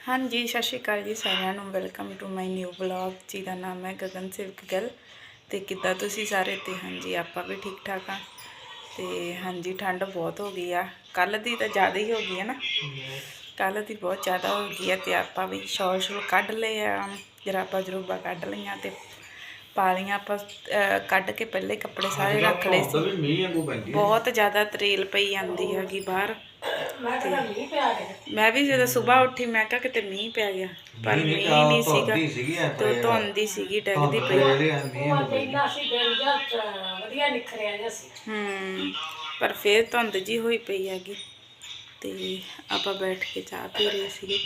ਹਾਂਜੀ, ਸਤਿ ਸ਼੍ਰੀ ਅਕਾਲ ਜੀ ਸਾਰਿਆਂ ਨੂੰ। Welcome to my new blog ਜਿਹਦਾ ਨਾਮ ਹੈ ਗਗਨ ਸਿਲਕ ਗੱਲ ਤੇ ਕਿੱਦਾਂ ਤੁਸੀਂ ਸਾਰੇ? ਤੇ ਹਾਂਜੀ, ਆਪਾਂ ਵੀ ਠੀਕ ਠਾਕ ਆ। ਤੇ ਹਾਂਜੀ, ਠੰਡ ਬਹੁਤ ਹੋ ਗਈ ਆ। ਕੱਲ ਦੀ ਤਾਂ ਜ਼ਿਆਦਾ ਹੀ ਹੋ ਗਈ ਹੈ ਨਾ। ਕੱਲ ਦੀ ਬਹੁਤ ਜ਼ਿਆਦਾ ਹੋ ਗਈ ਆ ਤੇ ਆਪਾਂ ਵੀ ਸ਼ੌਲ ਸ਼ੌਲ ਕੱਢ ਲਏ ਆ। ਜਰਾਬਾਂ ਜਰੂਬਾ ਕੱਢ ਲਈਆਂ ਤੇ ਪਾ ਲਈਆਂ ਆਪਾਂ ਅਹ, ਕੱਢ ਕੇ ਪਹਿਲੇ ਕੱਪੜੇ ਸਾਰੇ ਰੱਖ ਲਏ ਸੀ। ਵੀ ਮੀਂਹ ਵਾਂਗੂ ਪੈਂਦੀ ਬਹੁਤ ਜ਼ਿਆਦਾ ਤਰੇਲ ਪਈ ਜਾਂਦੀ ਹੈਗੀ ਬਾਹਰ। ਮੈਂ ਵੀ ਜਦੋਂ ਸਵੇਰ ਉੱਠੀ ਮੈਂ ਕਿਹਾ ਕਿਤੇ ਮੀਂਹ ਪੈ ਗਿਆ ਪਰ ਮੀਂਹ ਨਹੀਂ ਸੀਗਾ। ਧੁੰਦੀ ਸੀਗੀ ਐ ਤੇ ਧੁੰਦੀ ਸੀਗੀ ਡਿੱਗਦੀ ਪਈ। ਜਿਹੜੇ ਆ ਮੀਂਹ ਹੂੰ ਪਰ ਫੇਰ ਧੁੰਦ ਜੀ ਹੋਈ ਪਈ ਹੈਗੀ। ਤੇ ਆਪਾਂ ਬੈਠ ਕੇ ਚਾਹ ਪੀ ਰਹੇ ਸੀਗੇ।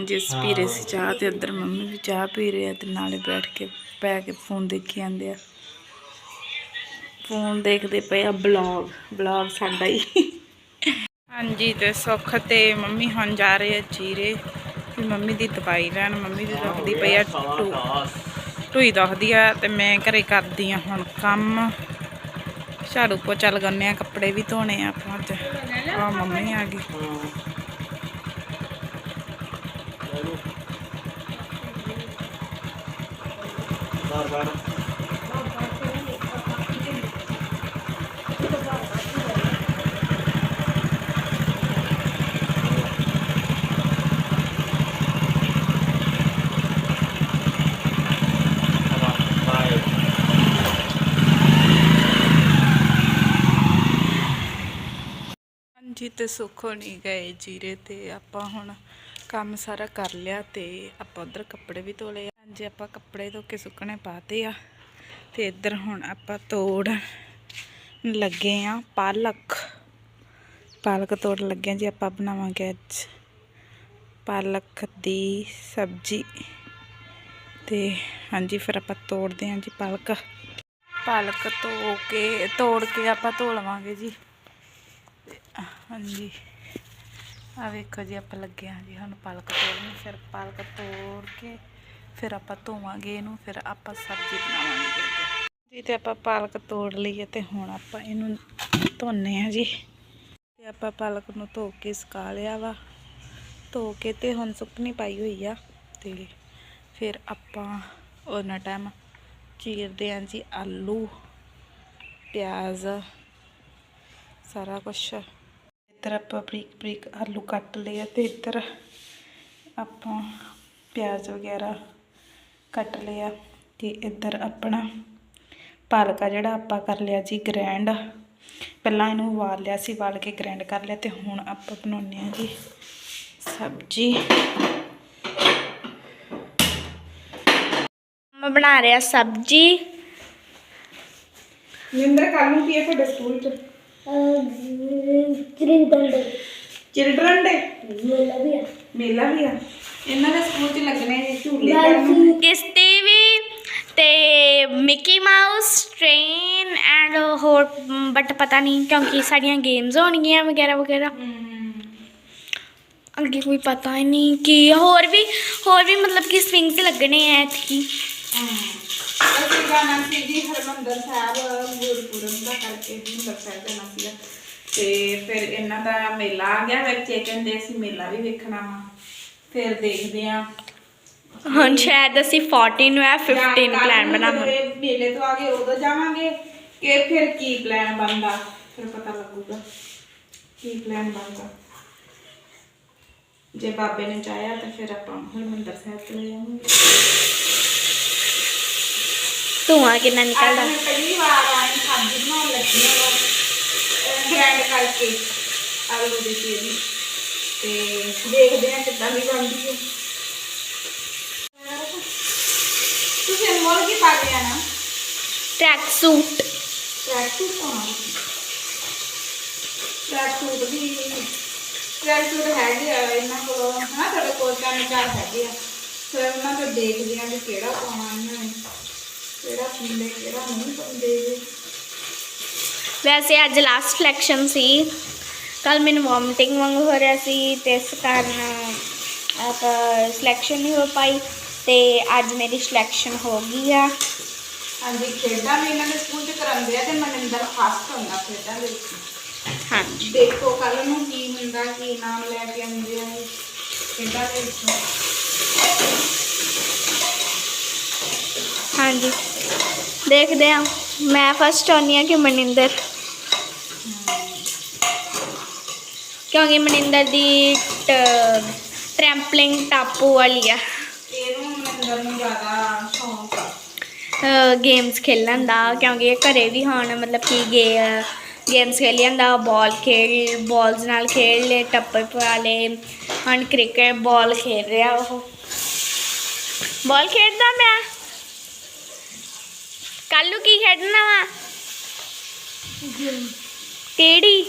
ਹਾਂਜੀ ਅਸੀਂ ਪੀ ਰਹੇ ਸੀ ਚਾਹ ਤੇ ਉੱਧਰ ਮੰਮੀ ਵੀ ਚਾਹ ਪੀ ਰਹੇ ਆ ਤੇ ਨਾਲੇ ਬੈਠ ਕੇ ਪੈ ਕੇ ਫੋਨ ਦੇਖੀ ਜਾਂਦੇ ਆ। ਫੋਨ ਦੇਖਦੇ ਪਏ ਆ ਬਲੌਗ ਬਲੌਗ ਸਾਡਾ ਹੀ। ਹਾਂਜੀ ਤੇ ਸੁੱਖ ਤੇ ਮੰਮੀ ਹੁਣ ਜਾ ਰਹੇ ਆ ਚੀਰੇ। ਵੀ ਮੰਮੀ ਦੀ ਦਵਾਈ ਲੈਣ ਮੰਮੀ ਦੀ ਦੁਖਦੀ ਪਈ ਆ ਟੂ ਟੂਈ ਦੁਖਦੀ ਆ ਤੇ ਮੈਂ ਘਰੇ ਕਰਦੀ ਆ ਹੁਣ ਕੰਮ। ਝਾੜੂ ਪੋਚਾ ਲਗਾਉਂਦੇ ਆ ਕੱਪੜੇ ਵੀ ਧੋਣੇ ਆ ਆਪਾਂ ਅੱਜ ਆ ਮੰਮੀ ਆ ਗਈ। ਬਾਰ ਬਾਰ ਹਾਂਜੀ ਤੇ ਸੁੱਖੋ ਨਹੀਂ ਗਏ ਜੀਰੇ ਤੇ ਆਪਾਂ ਹੁਣ। ਕੰਮ ਸਾਰਾ ਕਰ ਲਿਆ ਤੇ ਆਪਾਂ ਉਧਰ ਕੱਪੜੇ ਵੀ ਧੋ ਲਏ ਹਾਂਜੀ, ਆਪਾਂ ਕੱਪੜੇ ਧੋ ਕੇ ਸੁੱਕਣੇ ਪਾਤੇ ਆ ਤੇ ਇੱਧਰ ਹੁਣ ਆਪਾਂ ਤੋੜ ਲੱਗੇ ਆ ਪਾਲਕ। ਪਾਲਕ ਤੋੜ ਲੱਗੇ ਆ ਜੀ, ਆਪਾਂ ਬਣਾਵਾਂਗੇ ਅੱਜ ਪਾਲਕ ਦੀ ਸਬਜ਼ੀ। ਤੇ ਹਾਂਜੀ, ਫਿਰ ਆਪਾਂ ਤੋੜਦੇ ਹਾਂ ਜੀ ਪਾਲਕ। ਪਾਲਕ ਧੋ ਕੇ, ਤੋੜ ਕੇ ਆਪਾਂ ਧੋ ਲਵਾਂਗੇ ਜੀ। ਹਾਂਜੀ। ਆ ਵੇਖੋ ਜੀ, ਆਪਾਂ ਲੱਗੇ ਹਾਂ ਜੀ ਹੁਣ ਪਾਲਕ ਤੋੜਨੀ, ਫਿਰ ਪਾਲਕ ਤੋੜ ਕੇ ਫਿਰ ਆਪਾਂ ਧੋਵਾਂਗੇ ਇਹਨੂੰ, ਫਿਰ ਆਪਾਂ ਸਬਜ਼ੀ ਬਣਾਵਾਂਗੇ ਜੀ ਤੇ ਆਪਾਂ ਪਾਲਕ ਤੋੜ ਲਈ ਹੈ ਤੇ ਹੁਣ ਆਪਾਂ ਇਹਨੂੰ ਧੋਨੇ ਆ ਜੀ। ਤੇ ਆਪਾਂ ਪਾਲਕ ਨੂੰ ਧੋ ਕੇ ਸੁਕਾ ਲਿਆ ਵਾ। ਧੋ ਕੇ ਤੇ ਹੁਣ ਸੁੱਕਣੀ ਪਾਈ ਹੋਈ ਆ ਤੇ ਫਿਰ ਆਪਾਂ ਉਹਨਾਂ ਟਾਈਮ ਚੀਰਦੇ ਆਂ ਜੀ ਆਲੂ, ਪਿਆਜ਼, ਸਾਰਾ ਕੁਛ। ਇੱਧਰ ਆਪਾਂ ਬਰੀਕ ਬਰੀਕ ਆਲੂ ਕੱਟ ਲਏ ਆ ਤੇ ਇੱਧਰ ਆਪਾਂ ਪਿਆਜ਼ ਵਗੈਰਾ ਕੱਟ ਲਿਆ ਤੇ ਇੱਧਰ ਆਪਣਾ ਪਾਲਕਾ ਜਿਹੜਾ ਆਪਾਂ ਕਰ ਲਿਆ ਜੀ ਗ੍ਰੈਂਡ। ਪਹਿਲਾਂ ਇਹਨੂੰ ਉਬਾਲ ਲਿਆ ਸੀ ਉਬਾਲ ਕੇ ਗ੍ਰੈਂਡ ਕਰ ਲਿਆ ਤੇ ਹੁਣ ਆਪਾਂ ਬਣਾਉਂਦੇ ਆ ਜੀ ਸਬਜ਼ੀ। ਮੈਂ ਬਣਾ ਰਿਹਾ ਸਬਜੀ। ਨਿੰਦਰ ਕੱਲ ਨੂੰ ਕੀ ਹੈ ਤੁਹਾਡੇ ਸਕੂਲ ਚ? ਚਿਲਡਰਨ ਡੇ ਮੇਲਾ ਵੀ ਆ। ਮੇਲਾ ਵੀ ਆ। ਇਹਨਾਂ ਦੇ ਸਕੂਲ ਚ ਲੱਗਣੇ ਜੀ ਝੂਲੇ ਕਰਨ ਕਿਸ਼ਤੀ ਵੀ ਤੇ ਮਿਕੀ ਮਾਊਸ ਟ੍ਰੇਨ ਐਂਡ ਹੋਰ ਬਟ ਪਤਾ ਨਹੀਂ ਕਿਉਂਕਿ ਸਾਡੀਆਂ ਗੇਮਸ ਹੋਣਗੀਆਂ ਵਗੈਰਾ ਵਗੈਰਾ। ਅੱਗੇ ਕੋਈ ਪਤਾ ਹੀ ਨਹੀਂ ਕਿ ਹੋਰ ਵੀ ਹੋਰ ਵੀ ਮਤਲਬ ਕਿ ਸਵਿੰਗਸ ਲੱਗਣੇ ਆ ਇੱਥੇ। ਅਸੀਂ ਗਾਣਾ ਸੀ ਜੀ ਹਰਮੰਦਰ ਸਾਹਿਬ ਗੁਰਪੁਰਬ ਦਾ ਕਰਕੇ ਜੀ ਸਾਹਿਬ ਦਾ ਸੀਗਾ। ਤੇ ਫਿਰ ਇਹਨਾਂ ਦਾ ਮੇਲਾ ਆ ਗਿਆ ਇਹ ਕਹਿੰਦੇ ਅਸੀਂ ਮੇਲਾ ਵੀ ਵੇਖਣਾ ਵਾ। ਫਿਰ ਦੇਖਦੇ ਆ ਹੁਣ ਸ਼ਾਇਦ ਅਸੀਂ 14 ਨੂੰ ਹੈ 15 ਪਲਾਨ ਬਣਾਵਾਂਗੇ ਮੇਲੇ ਤੋਂ ਆ ਕੇ ਉਦੋਂ ਜਾਵਾਂਗੇ। ਕਿ ਫਿਰ ਕੀ ਪਲਾਨ ਬਣਦਾ? ਫਿਰ ਪਤਾ ਲੱਗੂਗਾ ਕੀ ਪਲਾਨ ਬਣਦਾ। ਜੇ ਬਾਬੇ ਨੇ ਚਾਹਿਆ ਤਾਂ ਫਿਰ ਆਪਾਂ ਹਰਮੰਦਰ ਸਾਹਿਬ ਚਲੇ ਜਾਵਾਂਗੇ। ਧੂਆਂ ਕਿੰਨਾ ਨਿਕਲਦਾ। ਮੈਂ ਪਹਿਲੀ ਵਾਰ ਆਈ ਸਬਜ਼ੀ ਬਣਾਉਣ ਲੱਗੀ ਹਾਂ ਗ੍ਰੈਂਡ ਕਰਕੇ ਆਲੂ ਦੀ ਚੀਰੀ ਤੇ ਦੇਖਦੇ ਹਾਂ ਕਿੱਦਾਂ ਦੀ ਬਣਦੀ ਹੈ ਤੁਸੀਂ ਅਨਮੋਲ ਕੀ ਪਾ ਲਿਆ ਨਾ ਟਰੈਕ ਸੂਟ ਟਰੈਕ ਸੂਟ ਪਾਉਣਾ। ਟਰੈਕ ਸੂਟ ਵੀ ਟਰੈਕ ਸੂਟ ਹੈਗੇ ਆ ਇਹਨਾਂ ਕੋਲ ਹਾਂ ਤੁਹਾਡੇ ਕੋਲ ਚਾਰ ਹੈਗੇ ਆ। ਫਿਰ ਉਹਨਾਂ ਤੋਂ ਦੇਖਦੇ ਆ ਵੀ ਕਿਹੜਾ ਪਾਉਣਾ ਇਹਨਾਂ ਨੇ। ਕਿਹੜਾ ਪਾਉਂਦੇ ਕਿਹੜਾ ਨਹੀਂ ਪਾਉਂਦੇ ਵੈਸੇ ਅੱਜ ਲਾਸਟ ਸਿਲੈਕਸ਼ਨ ਸੀ। ਕੱਲ ਮੈਨੂੰ ਵੋਮਿਟਿੰਗ ਵਾਂਗ ਹੋ ਰਿਹਾ ਸੀ ਤੇ ਇਸ ਕਾਰਨ ਆਪਾਂ ਸਿਲੈਕਸ਼ਨ ਨਹੀਂ ਹੋ ਪਾਈ ਤੇ ਅੱਜ ਮੇਰੀ ਸਿਲੈਕਸ਼ਨ ਹੋ ਗਈ ਆ। ਹਾਂਜੀ ਖੇਡਾਂ ਵੀ ਇਹਨਾਂ ਦੇ ਸਕੂਲ 'ਚ ਕਰਾਉਂਦੇ ਆ ਤੇ ਮਨਿੰਦਰ ਫਸਟ ਹੁੰਦਾ ਖੇਡਾਂ ਦੇ ਵਿੱਚ ਹਾਂਜੀ। ਦੇਖੋ ਕੱਲ ਨੂੰ ਕੀ ਹੁੰਦਾ ਕੀ ਨਾਮ ਲੈ ਕੇ ਆਉਂਦੇ ਆ ਖੇਡਾਂ ਦੇ ਵਿੱਚ ਹਾਂਜੀ। ਦੇਖਦੇ ਹਾਂ। ਮੈਂ ਫਸਟ ਆਉਣੀ ਆ ਕਿ ਮਨਿੰਦਰ ਕਿਉਂਕਿ ਮਨਿੰਦਰ ਦੀ ਟ੍ਰੈਂਪਲਿੰਗ ਟਾਪੂ ਵਾਲੀ ਆ। ਇਹਨੂੰ ਮਨਿੰਦਰ ਨੂੰ ਜ਼ਿਆਦਾ ਸ਼ੌਂਕ ਆ। ਗੇਮਸ ਖੇਲਣ ਦਾ ਕਿਉਂਕਿ ਇਹ ਘਰੇ ਵੀ ਹੁਣ ਮਤਲਬ ਕਿ ਗੇ ਗੇਮਸ ਖੇਲੀ ਜਾਂਦਾ। ਬਾਲ ਖੇਲ ਬਾਲਸ ਨਾਲ ਖੇਡ ਲਏ ਟੱਪੇ ਪਾ ਲਏ। ਹੁਣ ਕ੍ਰਿਕਟ ਬਾਲ ਖੇਡ ਰਿਹਾ ਉਹ। ਬਾਲ ਖੇਡਦਾ ਮੈਂ। ਕੱਲ ਨੂੰ ਕੀ ਖੇਡਣਾ ਵਾ? ਕਿਹੜੀ?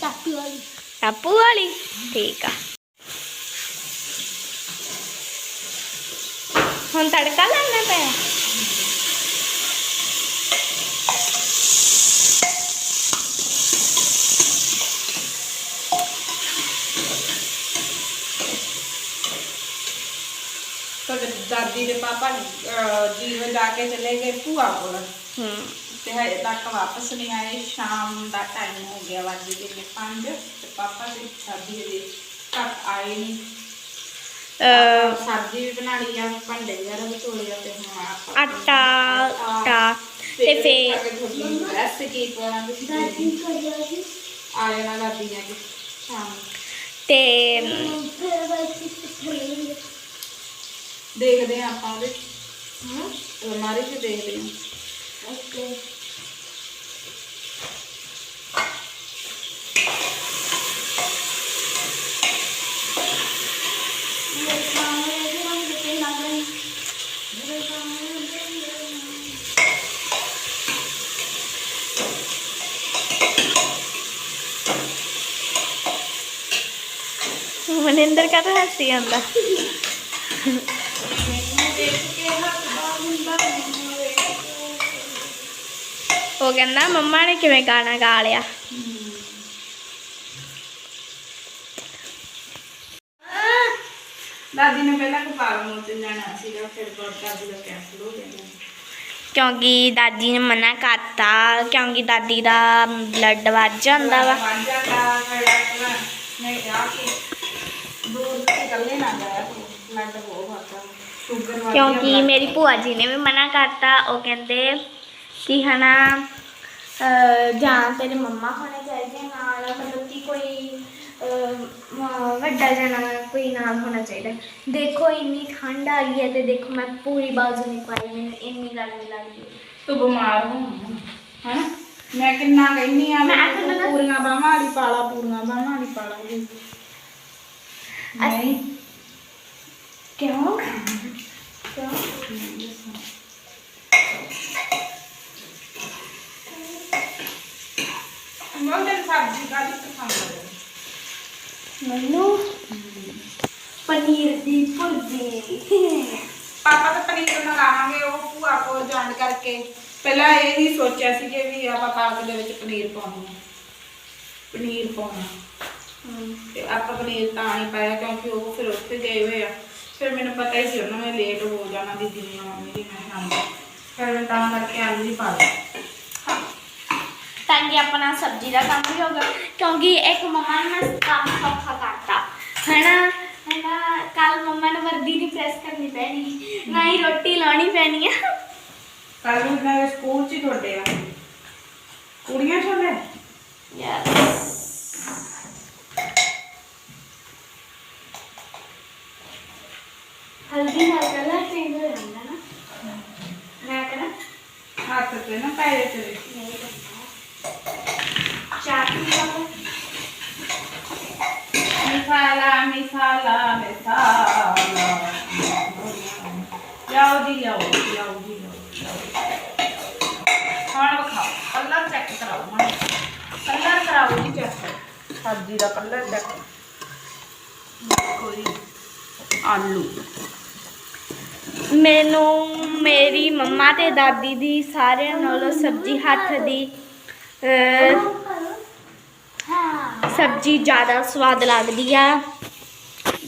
ਟਾਪੂ ਵਾਲੀ। ਟਾਪੂ ਵਾਲੀ? ਠੀਕ ਆ। ਹੁਣ ਤੜਕਾ ਲਾਉਣਾ ਪਿਆ? ਤੁਹਾਡੇ ਦਾਦੀ ਦੇ ਪਾਪਾ ਜੀਵਨ ਜਾ ਕੇ ਚਲੇ ਗਏ ਭੂਆ ਕੋਲ। ਹੂੰ। ਤੇ ਹਜੇ ਤੱਕ ਵਾਪਸ ਨਹੀਂ ਆਏ। ਸ਼ਾਮ ਦਾ ਟਾਈਮ ਹੋ ਗਿਆ ਵੱਜ ਗਏ ਨੇ 5 ਤੇ ਪਾਪਾ ਦੀ ਦਾਦੀ ਹਜੇ ਤੱਕ ਆਏ ਨਹੀਂ। ਸਬਜ਼ੀ ਵੀ ਬਣਾ ਲਈ ਆ ਭਾਂਡੇ ਵਗੈਰਾ ਵੀ ਧੋਲੇ ਆ ਤੇ ਹੁਣ ਆਟਾ ਆਟਾ ਤੇ ਫੇਰ ਰੈਸਪੀ ਕਰਾਂਗੇ ਆ ਜਾਣਾ ਦਾਦੀ ਨੇ ਸ਼ਾਮ ਨੂੰ। ਤੇ ਦੇਖਦੇ ਆ ਆਪਾਂ ਉਹਦੇ। ਅਲਮਾਰੀ 'ਚ ਦੇਖਦੇ ਆ ਮਨਿੰਦਰ ਕਾ ਤਾਂ ਹੱਸੀ ਆਂਦਾ ਉਹ ਕਹਿੰਦਾ ਮੰਮਾ ਨੇ ਕਿਵੇਂ ਗਾਣਾ ਗਾ ਲਿਆ ਦਾਦੀ ਨੇ ਪਹਿਲਾਂ ਕਪਾਲ ਮੋਚ ਜਾਣਾ ਸੀਗਾ ਫਿਰ ਦਾਦੀ ਦਾ ਕੈਂਸਲ ਹੋ ਗਿਆ ਕਿਉਂਕਿ ਦਾਦੀ ਨੇ ਮਨਾ ਕਰਤਾ ਕਿਉਂਕਿ ਦਾਦੀ ਦਾ ਬਲੱਡ ਵੱਧ ਜਾਂਦਾ ਵਾ ਵਾਂਝਾ ਦਾ ਖੜਾ ਮੈਂ ਕਿਹਾ ਕਿ ਦੂਰ ਤੇ ਇਕੱਲੇ ਨਾ ਜਾਇਆ ਤੂੰ ਲੱਡ ਬਹੁਤ ਵਾਤਾ ਸ਼ੂਗਰ ਵਾਲੀ ਕਿਉਂਕਿ ਮੇਰੀ ਭੂਆ ਜੀ ਨੇ ਵੀ ਮਨਾ ਕਰਤਾ ਉਹ ਕਹਿੰਦੇ ਕਿ ਹਨਾ ਜਾਂ ਤੇਰੇ ਮੰਮਾ ਹੋਣੇ ਚਾਹੀਦੇ ਨਾਲ ਮਤਲਬ ਕਿ ਕੋਈ ਵੱਡਾ ਜਣਾ ਕੋਈ ਨਾਲ ਹੋਣਾ ਚਾਹੀਦਾ। ਦੇਖੋ ਇੰਨੀ ਠੰਡ ਆ ਗਈ ਹੈ ਤੇ ਦੇਖੋ ਮੈਂ ਪੂਰੀ ਬਾਜ਼ੂ ਨਹੀਂ ਪਾਈ ਮੈਨੂੰ ਇੰਨੀ ਗਰਮੀ ਲੱਗਦੀ ਤੂੰ ਬਿਮਾਰ ਹੋ ਹਾਂ ਮੈਂ ਕਿੰਨਾ ਕਹਿੰਨੀ ਆ ਮੈਂ ਪੂਰੀਆਂ ਬਾਹਾਂ ਵਾਲੀ ਪਾਲਾ ਪੂਰੀਆਂ ਬਾਹਾਂ ਵਾਲੀ ਪਾਲਾ ਜੀ। ਨਹੀਂ। ਕਿਉਂ? ਕਿਉਂ ਮੈਂ ਤੇ ਸਬਜ਼ੀ ਕਾਦੀ ਪਸੰਦ ਹੈ ਮੈਨੂੰ ਪਨੀਰ ਦੀ ਭੁਰਜੀ। ਪਾਪਾ ਤਾਂ ਪਨੀਰ ਮੰਗਾਵਾਂਗੇ ਉਹ ਭੂਆ ਕੋਲ ਜਾਣ ਕਰਕੇ। ਪਹਿਲਾਂ ਇਹ ਵੀ ਸੋਚਿਆ ਸੀ ਕਿ ਵੀ ਆਪਾਂ ਪਾਲਕ ਦੇ ਵਿੱਚ ਪਨੀਰ ਪਾਉਣਾ ਪਨੀਰ ਪਾਉਣਾ ਤੇ ਆਪਾਂ ਪਨੀਰ ਤਾਂ ਨਹੀਂ ਪਾਇਆ ਕਿਉਂਕਿ ਉਹ ਫਿਰ ਉੱਥੇ ਗਏ ਹੋਏ ਆ। ਫਿਰ ਮੈਨੂੰ ਪਤਾ ਹੀ ਸੀ ਉਹਨਾਂ ਨੇ ਲੇਟ ਹੋ ਜਾਣਾ ਦੀਦੀ ਨੇ ਮੰਮੀ ਦੀ ਮੈਂ ਸ਼ਾਮ ਨੂੰ ਫਿਰ ਮੈਂ ਤਾਂ ਕਰਕੇ ਆਲੂ ਹੀ ਪਾ ਲਏ ਤਾਂ ਕਿ ਆਪਣਾ ਸਬਜ਼ੀ ਦਾ ਕੰਮ ਵੀ ਹੋਗਾ ਕਿਉਂਕਿ ਇੱਕ ਮੰਮਾ ਨੇ ਨਾ ਕੰਮ ਸੌਖਾ ਕਰਤਾ ਹੈਨਾ ਹੈਨਾ ਕੱਲ ਮੰਮਾ ਨੇ ਵਰਦੀ ਨਹੀਂ ਪ੍ਰੈਸ ਕਰਨੀ ਪੈਣੀ ਨਾ ਹੀ ਰੋਟੀ ਲਾਉਣੀ ਪੈਣੀ ਆ ਕੱਲ ਨੂੰ ਮੈਂ ਸਕੂਲ 'ਚ ਹੀ ਤੁਹਾਡੇ ਆ ਕੁੜੀਆਂ ਛੋਲੇ ਹਲਦੀ ਨਾਲ ਕਲਰ ਚੇਂਜ ਹੋ ਜਾਂਦਾ ਨਾ ਮੈਂ ਕਰਾਂ ਹੱਥ ਤੇ ਨਾ ਪੈਰੇ ਤੇ ਚਾਟ ਵੀ ਪਾਵਾਂ ਮਿਸਾਲਾ ਮਿਸਾਲਾ ਮਿਸਾਲਾ ਜਾਓ ਜੀ ਜਾਓ ਜਾਓ ਜੀ ਹੁਣ ਵਿਖਾਓ ਕਲਰ ਚੈੱਕ ਕਰਾਓ ਹੁਣ ਕਲਰ ਕਰਾਓ ਜੀ ਚੈੱਕ ਸਬਜ਼ੀ ਦਾ ਕਲਰ ਚੈੱਕ ਕੋਈ ਆਲੂ ਮੈਨੂੰ ਮੇਰੀ ਮੰਮਾ ਤੇ ਦਾਦੀ ਦੀ ਸਾਰਿਆਂ ਨਾਲੋਂ ਸਬਜ਼ੀ ਹੱਥ ਦੀ ਸਬਜ਼ੀ ਜ਼ਿਆਦਾ ਸਵਾਦ ਲੱਗਦੀ ਆ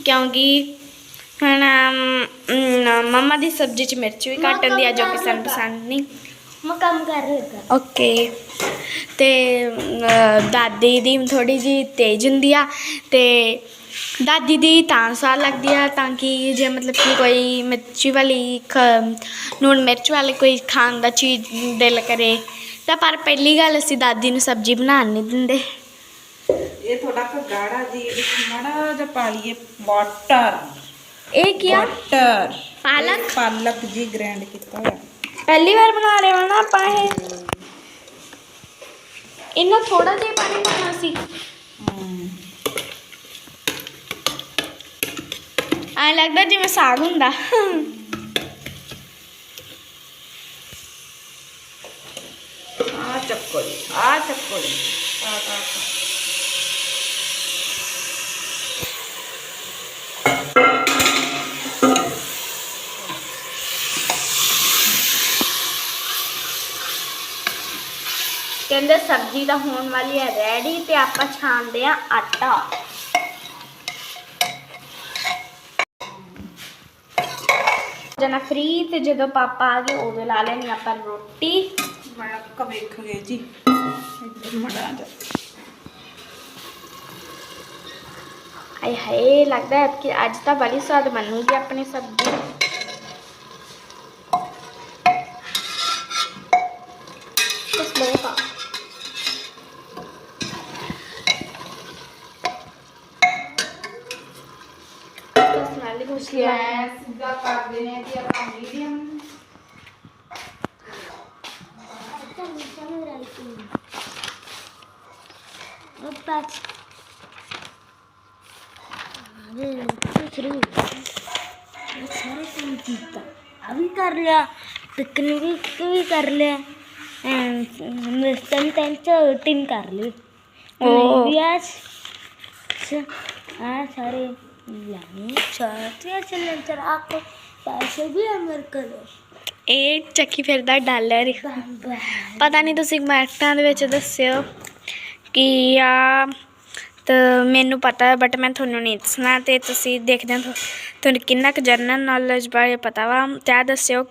ਕਿਉਂਕਿ ਹੁਣ ਮੰਮਾ ਦੀ ਸਬਜ਼ੀ ਚ ਮਿਰਚ ਵੀ ਘੱਟ ਹੁੰਦੀ ਆ ਜੋ ਕਿ ਸਾਨੂੰ ਪਸੰਦ ਨਹੀਂ। ਮੈਂ ਕੰਮ ਕਰ ਰਿਹਾ ਓਕੇ। ਤੇ ਦਾਦੀ ਦੀ ਥੋੜੀ ਜੀ ਤੇਜ਼ ਹੁੰਦੀ ਆ ਤੇ ਦਾਦੀ ਦੀ ਤਾਂ ਸਵਾਦ ਲੱਗਦੀ ਆ ਤਾਂ ਕਿ ਜੇ ਮਤਲਬ ਕਿ ਕੋਈ ਮਿਰਚੀ ਵਾਲੀ ਲੂਣ ਮਿਰਚ ਵਾਲੀ ਕੋਈ ਖਾਣ ਦਾ ਚੀਜ਼ ਦਿਲ ਕਰੇ ਤਾਂ ਪਰ ਪਹਿਲੀ ਗੱਲ ਅਸੀਂ ਦਾਦੀ ਨੂੰ ਸਬਜ਼ੀ ਬਣਾਉਣ ਨਹੀਂ ਦਿੰਦੇ। ਇਹ ਥੋੜਾ ਕੁ ਗਾੜਾ ਜੀ ਇਹਦੇ ਵਿੱਚ ਮਾੜਾ ਜਿਹਾ ਪਾ ਲਈਏ ਵਾਟਰ ਇਹ ਕੀ ਆ ਵਾਟਰ ਪਾਲਕ ਪਾਲਕ ਜੀ ਗ੍ਰਾਈਂਡ ਕੀਤਾ ਹੋਇਆ ਪਹਿਲੀ ਵਾਰ ਬਣਾ ਰਹੇ ਹਾਂ ਨਾ ਆਪਾਂ ਇਹ ਇਹਨਾਂ ਥੋੜਾ ਜਿਹਾ ਪਾਣੀ ਪਾਉਣਾ ਸੀ ਐਂ ਲੱਗਦਾ ਜਿਵੇਂ ਸਾਗ ਹੁੰਦਾ ਆ ਚੱਕੋ ਜੀ ਆ ਚੱਕੋ ਜੀ ਆ ਆ ਕਹਿੰਦੇ ਸਬਜ਼ੀ ਤਾਂ ਹੋਣ ਵਾਲੀ ਹੈ ਰੈਡੀ ਤੇ ਆਪਾਂ ਛਾਣਦੇ ਆ ਆਟਾ। ਜਨਾ ਫ੍ਰੀ ਤੇ ਜਦੋਂ ਪਾਪਾ ਆ ਗਏ ਉਦੋਂ ਲਾ ਲੈਣੀ ਆਪਾਂ ਰੋਟੀ। ਮੈਂ ਕ ਵੇਖ ਗਏ ਜੀ। ਇੱਧਰ ਮੜਾ ਜਾ ਆਏ ਹਾਏ ਲੱਗਦਾ ਹੈ ਕਿ ਅੱਜ ਤਾਂ ਬੜੀ ਸਵਾਦ ਬਣੂਗੀ ਆਪਣੀ ਸਬਜ਼ੀ ਕੁਛ ਲੋਗਾ ਕੁਛ ਨਾਲ ਹੀ ਕੁਛ ਲਿਆ ਸਿੱਧਾ ਕਰ ਦੇਣੇ ਜੀ ਆਪਾਂ ਮੀਡੀਅਮ ਉੱਪਰ ਸ਼ੁਰੂ ਸਾਰੇ ਕੰਮ ਕੀਤਾ ਆ ਵੀ ਕਰ ਲਿਆ ਪਿਕਨਿਕ ਵੀ ਕਰ ਲਿਆ ਮਿਸਟਨ ਟੈਂਚ ਟਿਨ ਕਰ ਪੈਸੇ ਵੀ ਅਮਰ ਕਰੋ। ਇਹ ਚੱਕੀ ਫਿਰਦਾ ਡਾਲਰ ਪਤਾ ਨਹੀਂ ਤੁਸੀਂ ਕਮੈਂਟਾਂ ਦੇ ਵਿੱਚ ਦੱਸਿਓ ਕਿ ਆ ਤਾਂ ਮੈਨੂੰ ਪਤਾ ਹੈ ਬਟ ਮੈਂ ਤੁਹਾਨੂੰ ਨਹੀਂ ਦੱਸਣਾ ਤੇ ਤੁਸੀਂ ਦੇਖਦੇ ਹੋ। ਤੁਹਾਨੂੰ ਕਿੰਨਾ ਕੁ ਜਨਰਲ ਨੌਲੇਜ ਬਾਰੇ ਪਤਾ ਵਾ। ਤੇ ਦੱਸਿਓ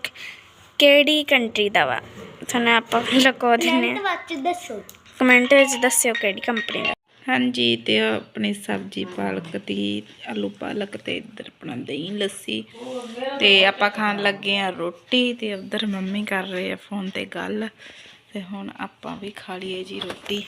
ਕਿਹੜੀ ਕੰਟਰੀ ਦਾ ਵਾ। ਤੁਹਾਨੂੰ ਆਪਾਂ ਲਗੋ ਦਿੰਦੇ ਕਮੈਂਟ ਵਿੱਚ ਦੱਸੋ। ਕਮੈਂਟ ਵਿੱਚ ਦੱਸਿਓ ਕਿਹੜੀ ਕੰਪਨੀ ਦਾ। ਹਾਂਜੀ, ਤੇ ਆਪਣੀ ਸਬਜ਼ੀ ਪਾਲਕ ਦੀ, ਆਲੂ ਪਾਲਕ ਤੇ ਇੱਧਰ ਆਪਣਾ ਦਹੀਂ, ਲੱਸੀ। ਤੇ ਆਪਾਂ ਖਾਣ ਲੱਗੇ ਆ ਰੋਟੀ, ਤੇ ਉੱਧਰ ਮੰਮੀ ਕਰ ਰਹੇ ਆ ਫੋਨ ਤੇ ਗੱਲ। ਤੇ ਹੁਣ ਆਪਾਂ ਵੀ ਖਾ ਲਈਏ ਜੀ ਰੋਟੀ।